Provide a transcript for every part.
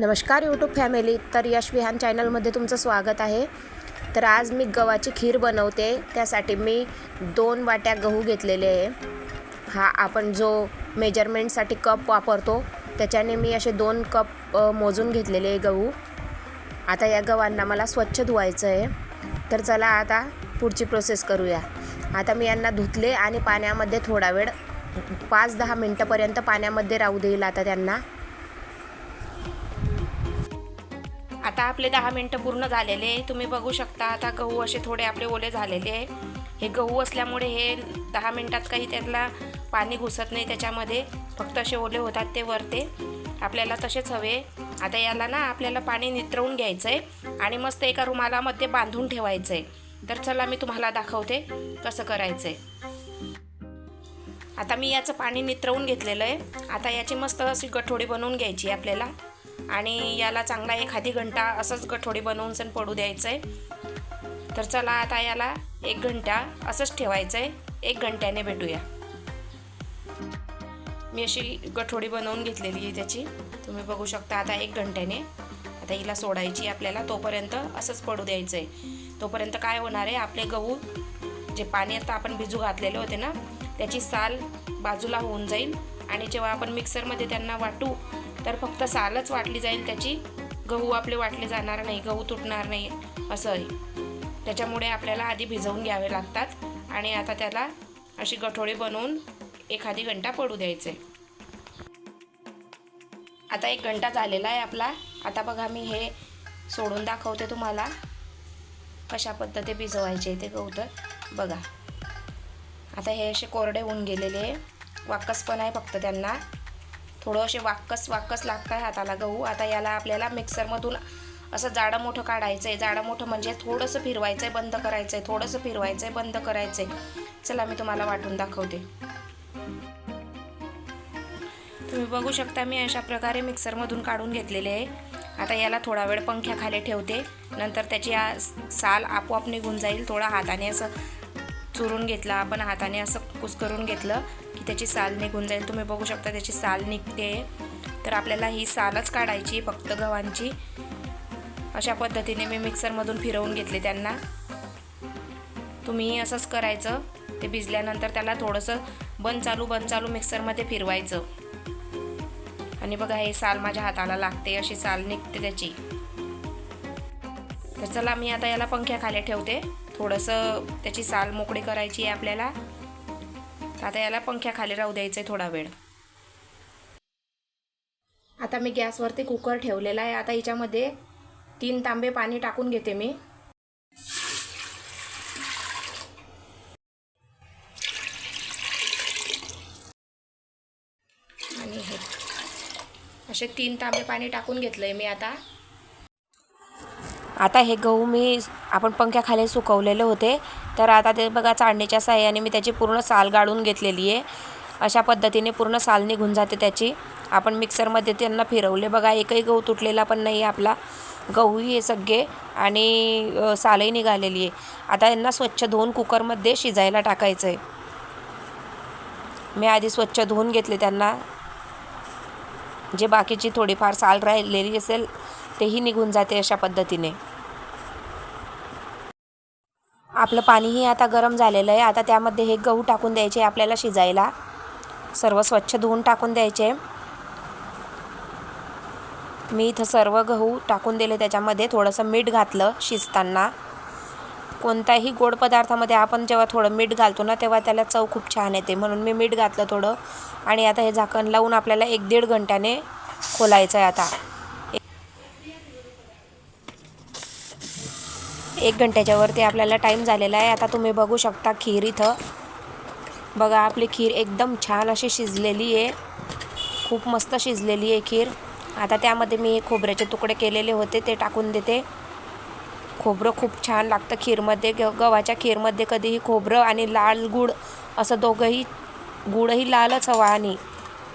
नमस्कार YouTube family तर यश विहान चॅनलमध्ये तुमचं स्वागत आहे. तर आज मी गव्हाची खीर बनवते. त्यासाठी मी दोन वाट्या गहू घेतलेले आहे. हा आपण जो मेजरमेंटसाठी कप वापरतो त्याच्याने मी असे दोन कप मोजून घेतलेले आहे गहू. आता या गव्हांना मला स्वच्छ धुवायचं आहे. तर चला आता पुढची प्रोसेस करूया. आता मी यांना धुतले आणि पाण्यामध्ये थोडा वेळ पाच दहा मिनटंपर्यंत पाण्यामध्ये राहू देईल आता त्यांना. आता आपले दहा मिनटं पूर्ण झालेले आहे. तुम्ही बघू शकता आता गहू असे थोडे आपले ओले झालेले आहे. हे गहू असल्यामुळे हे दहा मिनटात काही त्यातला पाणी घुसत नाही त्याच्यामध्ये. फक्त असे ओले होतात ते वरते. आपल्याला तसेच हवे आता याला ना आपल्याला पाणी नित्रवून घ्यायचं आहे आणि मस्त एका रुमालामध्ये बांधून ठेवायचं आहे तर चला मी तुम्हाला दाखवते कसं करायचं आहे आता मी याचं पाणी नित्रवून घेतलेलं आहे. आता याची मस्त अशी गठोडी बनवून घ्यायची आहे आपल्याला. आणि याला चांगला एखादी घंटा असंच गठोडी बनवून सण पडू द्यायचं आहे तर चला आता याला एक घंटा असंच ठेवायचं आहे एक घंट्याने भेटूया. मी अशी गठोडी बनवून घेतलेली आहे त्याची. तुम्ही बघू शकता आता एक घंट्याने. आता हिला सोडायची आपल्याला. तोपर्यंत असंच पडू द्यायचं आहे तोपर्यंत काय होणार आहे? आपले गहू जे पाणी आता आपण भिजू घातलेले होते ना त्याची साल बाजूला होऊन जाईल. आणि जेव्हा आपण मिक्सरमध्ये त्यांना वाटू तर फक्त सालच वाटली जाईल त्याची. गहू आपले वाटले जाणार नाही गहू तुटणार नाही असं आहे त्याच्यामुळे आपल्याला आधी भिजवून घ्यावे लागतात आणि आता त्याला अशी गठोळी बनवून एखादी घंटा पडू द्यायचे. आता एक घंटा झालेला आहे आपला. आता बघा मी हे सोडून दाखवते तुम्हाला. कशा पद्धती भिजवायचे ते गहू तर. बघा. आता हे असे कोरडे होऊन गेलेले वाकस पण आहे फक्त त्यांना. थोडं असे वाकस वाक्कस लागत आहे हाताला गहू. आता याला आपल्याला मिक्सरमधून असं जाडं मोठं काढायचं आहे जाडं मोठं म्हणजे थोडंसं फिरवायचं आहे बंद करायचं आहे थोडंसं फिरवायचं आहे बंद करायचं आहे चला मी तुम्हाला वाटून दाखवते. तुम्ही बघू शकता मी अशा प्रकारे मिक्सरमधून काढून घेतलेले आहे. आता याला थोडा वेळ पंख्याखाली ठेवते. नंतर त्याची साल आपोआप निघून जाईल. थोडा हाताने असं चुरून घेतला आपण हाताने असं कुस्करून घेतलं की त्याची साल निघून जाईल. तुम्ही बघू शकता त्याची साल निघते. तर आपल्याला ही सालच काढायची फक्त गव्हांची. अशा पद्धतीने मी मिक्सरमधून फिरवून घेतले त्यांना. तुम्ही असंच करायचं. ते भिजल्यानंतर त्याला थोडंसं बंद चालू बंद चालू मिक्सरमध्ये फिरवायचं. आणि बघा हे साल माझ्या हाताला लागते अशी साल निघते त्याची. तर चला मी आता याला पंख्याखाली ठेवते. थोडंसं त्याची साल मोकळी करायची आहे आपल्याला. आता याला पंख्याखाली राहू द्यायचं आहे थोडा वेळ. आता मी गॅसवरती कुकर ठेवलेला आहे. आता याच्यामध्ये तीन तांबे पाणी टाकून घेते मी. आणि हे. असे तीन तांबे पाणी टाकून घेतलं आहे मी आता. आता हे गहू मी आपण पंख्याखाली सुकवलेले होते. तर आता ते बघा चाळणीच्या साह्याने मी त्याची पूर्ण साल गाळून घेतलेली आहे. अशा पद्धतीने पूर्ण साल निघून जाते त्याची. आपण मिक्सरमध्ये त्यांना फिरवले. बघा एकही गहू तुटलेला पण नाही आहे आपला. गहूही हे सगळे आणि सालही निघालेली आहे. आता यांना स्वच्छ धुवून कुकरमध्ये शिजायला टाकायचं आहे मी आधी स्वच्छ धुवून घेतले त्यांना. जे बाकीची थोडीफार साल राहिलेली असेल तेही निघून जाते अशा पद्धतीने. आपलं पाणीही आता गरम झालेलं आहे. आता त्यामध्ये हे गहू टाकून द्यायचे आपल्याला शिजायला. सर्व स्वच्छ धुवून टाकून द्यायचे मी इथं सर्व गहू टाकून दिले त्याच्यामध्ये. थोडंसं मीठ घातलं शिजताना. कोणत्याही गोड पदार्थामध्ये आपण जेव्हा थोडं मीठ घालतो ना तेव्हा त्याला चव खूप छान येते. म्हणून मी मीठ घातलं थोडं. आणि आता हे झाकण लावून आपल्याला एक दीड घंट्याने खोलायचं आहे आता. एक घंट्याच्या वरती आपल्याला टाईम झालेला आहे. आता तुम्ही बघू शकता खीर इथं. बघा आपली खीर एकदम छान अशी शिजलेली आहे. खूप मस्त शिजलेली आहे खीर. आता त्यामध्ये मी खोबऱ्याचे तुकडे केलेले होते ते टाकून देते. खोबरं खूप छान लागतं खीरमध्ये. ग गव्हाच्या खीरमध्ये कधीही खोबरं आणि लाल गूळ असं दोघंही गुळही लालच हवा आणि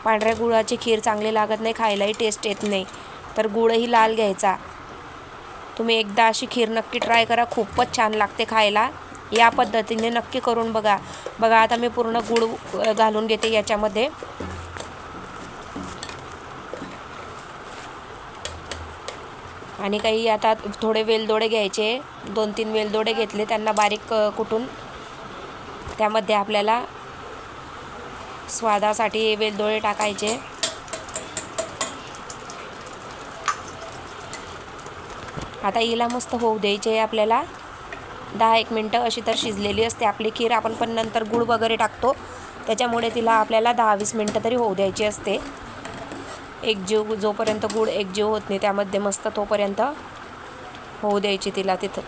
पांढऱ्या गुळाची खीर चांगली लागत नाही खायलाही टेस्ट येत नाही. तर गुळही लाल घ्यायचा. तुम्ही एकदा अशी खीर नक्की ट्राय करा. खूपच छान लागते खायला. या पद्धतीने नक्की करून बघा. बघा आता मी पूर्ण गूळ घालून घेते याच्यामध्ये. आणि काही आता थोडे वेलदोडे घ्यायचे. दोन तीन वेलदोडे घेतले त्यांना बारीक कुटून. त्यामध्ये आपल्याला स्वादासाठी वेलदोडे टाकायचे. आता हिला मस्त होऊ द्यायचे आपल्याला दहा एक मिनटं अशी तर शिजलेली असते. आपली खीर आपण पण नंतर गुळ वगैरे टाकतो. त्याच्यामुळे तिला आपल्याला दहा वीस मिनटं तरी होऊ द्यायची असते. एकजीव जोपर्यंत गुळ एकजीव होत नाही त्यामध्ये मस्त तोपर्यंत होऊ द्यायची तिला तिथं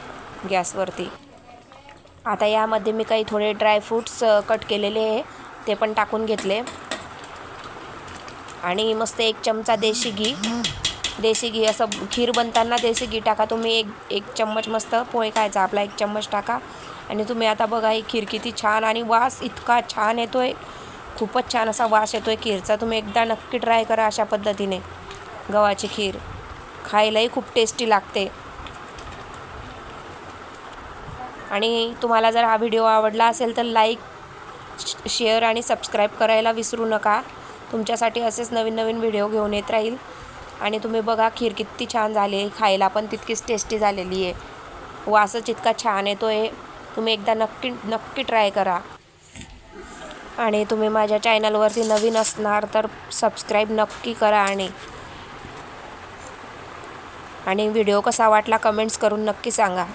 गॅसवरती. आता यामध्ये मी काही थोडे ड्रायफ्रूट्स कट केलेले आहे. ते पण टाकून घेतले. आणि मस्त एक चमचा देशी घी. देशी घी असं खीर बनताना देशी घी टाका. तुम्ही एक एक चम्मच मस्त पोहे खायचा आपला एक चम्मच टाका. आणि तुम्ही आता बघा ही खीर किती छान आणि वास इतका छान येतो आहे खूपच छान असा वास येतो आहे खीरचा. तुम्ही एकदा नक्की ट्राय करा अशा पद्धतीने गव्हाची खीर. खायलाही खूप टेस्टी लागते. आणि तुम्हाला जर हा व्हिडिओ आवडला असेल तर लाईक शेअर आणि सबस्क्राईब करायला विसरू नका. तुमच्यासाठी असेच नवीन नवीन व्हिडिओ घेऊन येत राहील. आणि तुम्ही बघा खीर किती छान झाली खायला पण तितकीच टेस्टी झालेली आहे. वासच इतका छान येतो आहे. तुम्ही एकदा नक्की नक्की ट्राय करा. आणि तुम्ही माझ्या चॅनलवरती नवीन असणार तर सबस्क्राईब नक्की करा आणि आणि व्हिडिओ कसा वाटला कमेंट्स करून नक्की सांगा.